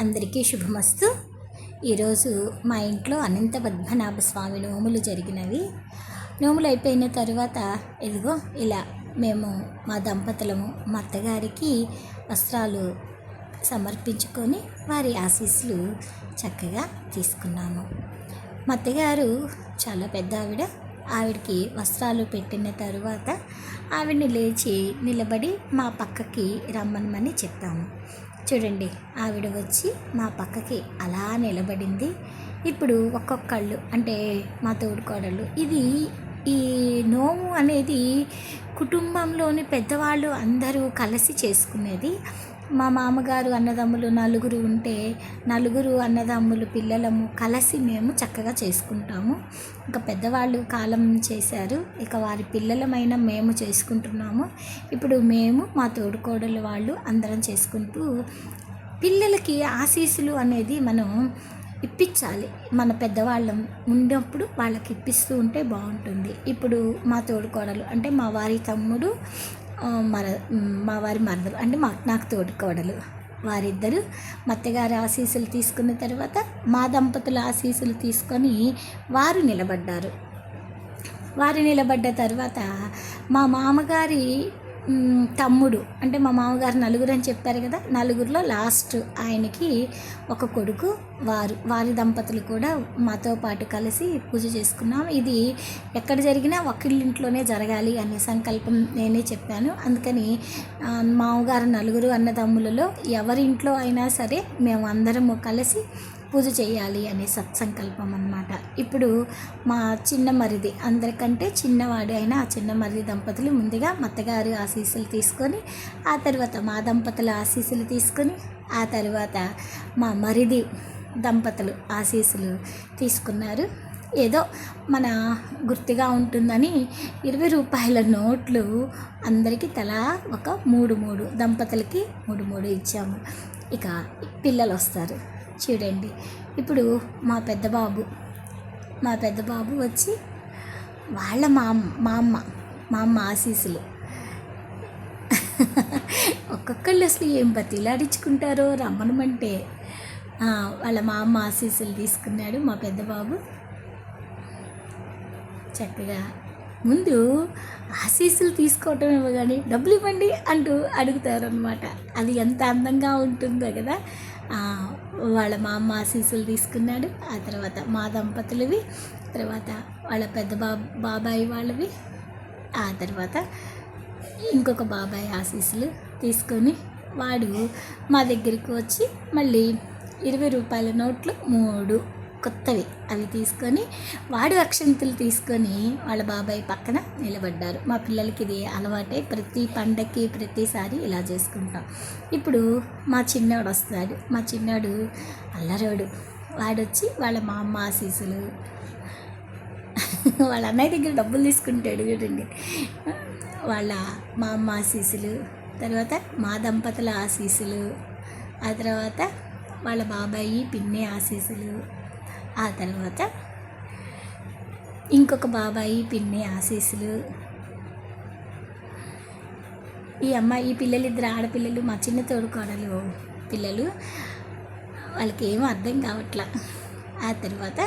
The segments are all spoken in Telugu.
అందరికీ శుభమస్తు. ఈరోజు మా ఇంట్లో అనంత పద్మనాభ స్వామి నోములు జరిగినవి. నోములు అయిపోయిన తర్వాత ఇదిగో ఇలా మేము మా దంపతులము మా అత్తగారికి వస్త్రాలు సమర్పించుకొని వారి ఆశీస్సులు చక్కగా తీసుకున్నాము. మా అత్తగారు చాలా పెద్ద ఆవిడ. ఆవిడకి వస్త్రాలు పెట్టిన తరువాత ఆవిడని లేచి నిలబడి మా పక్కకి రమ్మనమని చెప్పాము. చూడండి ఆవిడ వచ్చి మా పక్కకి అలా నిలబడింది. ఇప్పుడు ఒక్కొక్కళ్ళు అంటే మా తోడుకోడళ్ళు ఇది ఈ నోము అనేది కుటుంబంలోని పెద్దవాళ్ళు అందరూ కలిసి చేసుకునేది. మా మామగారు అన్నదమ్ములు నలుగురు ఉంటే నలుగురు అన్నదమ్ములు పిల్లలము కలిసి మేము చక్కగా చేసుకుంటాము. ఇంకా పెద్దవాళ్ళు కాలం చేశారు. ఇక వారి పిల్లలమైన మేము చేసుకుంటున్నాము. ఇప్పుడు మేము మా తోడుకోడలు వాళ్ళు అందరం చేసుకుంటూ పిల్లలకి ఆశీస్సులు అనేది మనం ఇప్పించాలి. మన పెద్దవాళ్ళం ఉన్నప్పుడు వాళ్ళకి ఇప్పిస్తూ ఉంటే బాగుంటుంది. ఇప్పుడు మా తోడుకోడలు అంటే మా వారి తమ్ముడు మర మా వారి మరదలు అంటే మా నాకు తోడుకోడలు వారిద్దరు మత్తగారి ఆశీస్సులు తీసుకున్న తర్వాత మా దంపతుల ఆశీస్సులు తీసుకొని వారు నిలబడ్డారు. వారు నిలబడ్డ తర్వాత మా మామగారి తమ్ముడు. అంటే మా మామగారు నలుగురు అని చెప్పారు కదా నలుగురిలో లాస్ట్ ఆయనకి ఒక కొడుకు వారు వారి దంపతులు కూడా మాతో పాటు కలిసి పూజ చేసుకున్నాం. ఇది ఎక్కడ జరిగినా ఒకళ్ళింట్లోనే జరగాలి అనే సంకల్పం నేనే చెప్పాను. అందుకని మామగారు నలుగురు అన్నదమ్ములలో ఎవరి ఇంట్లో అయినా సరే మేము అందరము కలిసి పూజ చేయాలి అనే సత్సంకల్పం అనమాట ఇప్పుడు మా చిన్న మరిది అందరికంటే చిన్నవాడు అయిన ఆ చిన్న మరిది దంపతులు ముందుగా మత్తగారు ఆశీస్సులు తీసుకొని ఆ తర్వాత మా దంపతుల ఆశీస్సులు తీసుకొని ఆ తర్వాత మా మరిది దంపతులు ఆశీస్సులు తీసుకున్నారు. ఏదో మన గుర్తుగా ఉంటుందని ఇరవై రూపాయల నోట్లు అందరికీ తలా ఒక మూడు మూడు దంపతులకి మూడు మూడు ఇచ్చాము. ఇక పిల్లలు వస్తారు చూడండి. ఇప్పుడు మా పెద్ద బాబు మా పెద్ద బాబు వచ్చి వాళ్ళ మా అమ్మ మా అమ్మ మా అమ్మ ఆశీస్సులు. ఒక్కొక్కళ్ళు అసలు ఏం బతిలాడించుకుంటారో రమ్మనమంటే. వాళ్ళ మా అమ్మ ఆశీస్సులు తీసుకున్నాడు మా పెద్ద బాబు. చక్కగా ముందు ఆశీస్సులు తీసుకోవటం ఇవ్వగానే డబ్బులు ఇవ్వండి అంటూ అడుగుతారనమాట అది ఎంత అందంగా ఉంటుందో కదా. వాళ్ళ మా అమ్మ ఆశీస్సులు తీసుకున్నాడు. ఆ తర్వాత మా దంపతులవి తర్వాత వాళ్ళ పెద్ద బా బాబాయి వాళ్ళవి ఆ తర్వాత ఇంకొక బాబాయ్ ఆశీస్సులు తీసుకొని వాడు మా దగ్గరికి వచ్చి మళ్ళీ ఇరవై రూపాయల నోట్లు మూడు కొత్తవి. అవి తీసుకొని వాడు అక్షంతులు తీసుకొని వాళ్ళ బాబాయ్ పక్కన నిలబడ్డారు. మా పిల్లలకి ఇది అలవాటే. ప్రతి పండక్కి ప్రతిసారి ఇలా చేసుకుంటాం. ఇప్పుడు మా చిన్నోడు వస్తాడు. మా చిన్నోడు అల్లరోడు. వాడొచ్చి వాళ్ళ మా అమ్మ ఆశీసులు వాళ్ళ అన్నయ్య దగ్గర డబ్బులు తీసుకుంటాడు చూడండి. వాళ్ళ మా అమ్మ ఆశీసులు తర్వాత మా దంపతుల ఆశీసులు ఆ తర్వాత వాళ్ళ బాబాయి పిన్ని ఆశీసులు ఆ తర్వాత ఇంకొక బాబాయి పిన్ని ఆశీస్సులు. ఈ అమ్మాయి ఈ పిల్లలు ఇద్దరు ఆడపిల్లలు మా చిన్న తోడుకోడలు పిల్లలు. వాళ్ళకి ఏమీ అర్థం కావట్లా. ఆ తర్వాత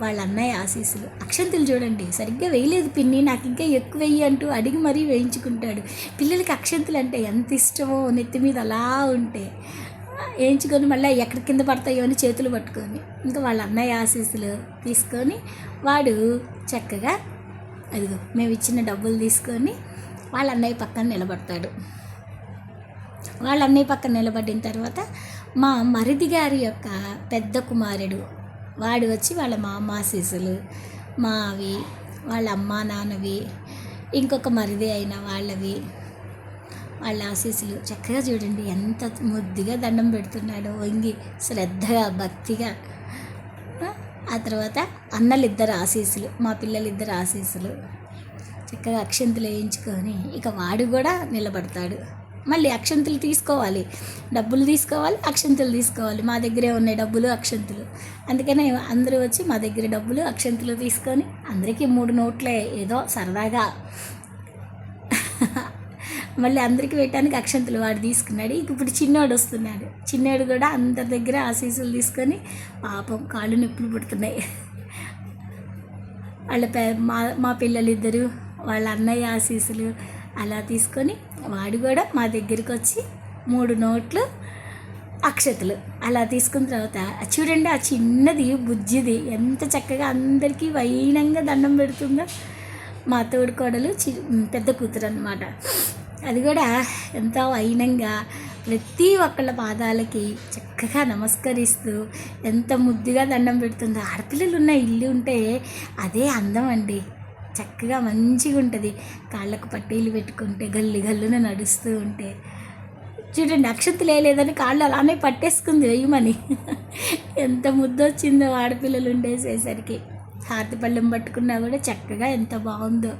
వాళ్ళ అన్నయ్య ఆశీస్సులు. అక్షంతులు చూడండి సరిగ్గా వేయలేదు పిన్ని నాకు ఇంకా ఎక్కువ వెయ్యి అంటూ అడిగి మరీ వేయించుకుంటాడు. పిల్లలకి అక్షంతులు అంటే ఎంత ఇష్టమో నెత్తి మీద అలా ఉంటే. వేయించుకొని మళ్ళీ ఎక్కడ కింద పడతాయో అని చేతులు పట్టుకొని ఇంకా వాళ్ళ అన్నయ్య ఆశీస్సులు తీసుకొని వాడు చక్కగా అదిగో మేము ఇచ్చిన డబ్బులు తీసుకొని వాళ్ళ అన్నయ్య పక్కన నిలబడతాడు. వాళ్ళ అన్నయ్య పక్కన నిలబడిన తర్వాత మా మరిది గారి యొక్క పెద్ద కుమారుడు వాడు వచ్చి వాళ్ళ మా అమ్మ ఆశీస్సులు మావి వాళ్ళ అమ్మ నాన్నవి ఇంకొక మరిది అయిన వాళ్ళవి వాళ్ళ ఆశీస్సులు. చక్కగా చూడండి ఎంత ముద్దుగా దండం పెడుతున్నాడో వంగి శ్రద్ధగా భక్తిగా. ఆ, తర్వాత అన్నలిద్దరు ఆశీస్సులు మా పిల్లలిద్దరు ఆశీస్సులు. చక్కగా అక్షంతులు వేయించుకొని ఇక వాడు కూడా నిలబడతాడు. మళ్ళీ అక్షంతులు తీసుకోవాలి. డబ్బులు తీసుకోవాలి అక్షంతులు తీసుకోవాలి. మా దగ్గరే ఉన్నాయి డబ్బులు అక్షంతులు. అందుకనే అందరూ వచ్చి మా దగ్గర డబ్బులు అక్షంతులు తీసుకొని అందరికీ మూడు నోట్లే ఏదో సరదాగా. మళ్ళీ అందరికీ పెట్టడానికి అక్షంతులు వాడు తీసుకున్నాడు. ఇప్పుడు చిన్నోడు వస్తున్నాడు. చిన్నోడు కూడా అందరి దగ్గర ఆశీస్సులు తీసుకొని పాపం కాళ్ళు నొప్పులు పుడుతున్నాయి. వాళ్ళ పె మా మా పిల్లలిద్దరు వాళ్ళ అన్నయ్య ఆశీస్సులు అలా తీసుకొని వాడు కూడా మా దగ్గరికి వచ్చి మూడు నోట్లు అక్షతలు అలా తీసుకున్న తర్వాత చూడండి ఆ చిన్నది బుజ్జిది ఎంత చక్కగా అందరికీ వైనంగా దండం పెడుతుందో. మా తోడుకోడలు చి పెద్ద కూతురు అనమాట అది కూడా ఎంతో వైనంగా ప్రతి ఒక్కళ్ళ పాదాలకి చక్కగా నమస్కరిస్తూ ఎంత ముద్దుగా దండం పెడుతుందో. ఆడపిల్లలు ఉన్న ఇల్లు ఉంటే అదే అందం అండి. చక్కగా మంచిగా ఉంటుంది. కాళ్ళకు పట్టీలు పెట్టుకుంటే గల్లి గల్లున నడుస్తూ ఉంటే. చూడండి అక్షంతలు లేదని కాళ్ళు అలానే పట్టేసుకుంది వేయమని. ఎంత ముద్దొచ్చిందో ఆడపిల్లలు ఉండేసేసరికి. హారతి పళ్ళెం పట్టుకున్నా కూడా చక్కగా ఎంత బాగుందో.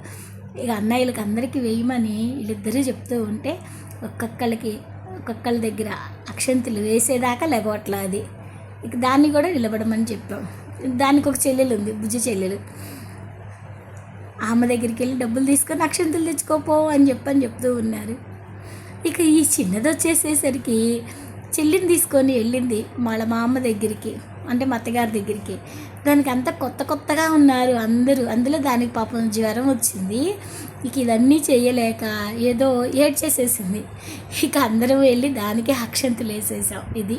ఇక అన్నయ్యలకి అందరికీ వేయమని వీళ్ళిద్దరూ చెప్తూ ఉంటే ఒక్కొక్కళ్ళకి ఒక్కొక్కళ్ళ దగ్గర అక్షంతులు వేసేదాకా లెగవట్లా అది. ఇక దాన్ని కూడా నిలబడమని చెప్పాం. దానికి ఒక చెల్లెలు ఉంది బుజ్జి చెల్లెలు. ఆమె దగ్గరికి వెళ్ళి డబ్బులు తీసుకొని అక్షంతులు తెచ్చుకోపో అని చెప్పని చెప్తూ ఉన్నారు. ఇక ఈ చిన్నది వచ్చేసేసరికి చెల్లిని తీసుకొని వెళ్ళింది వాళ్ళ మా అమ్మ దగ్గరికి. అంటే మా అత్తగారి దగ్గరికి. దానికి అంతా కొత్త కొత్తగా ఉన్నారు అందరూ. అందులో దానికి పాపం జ్వరం వచ్చింది. ఇక ఇదన్నీ చేయలేక ఏదో ఏడ్ చేసేసింది ఇక అందరం వెళ్ళి దానికి అక్షంతులు వేసేసాం. ఇది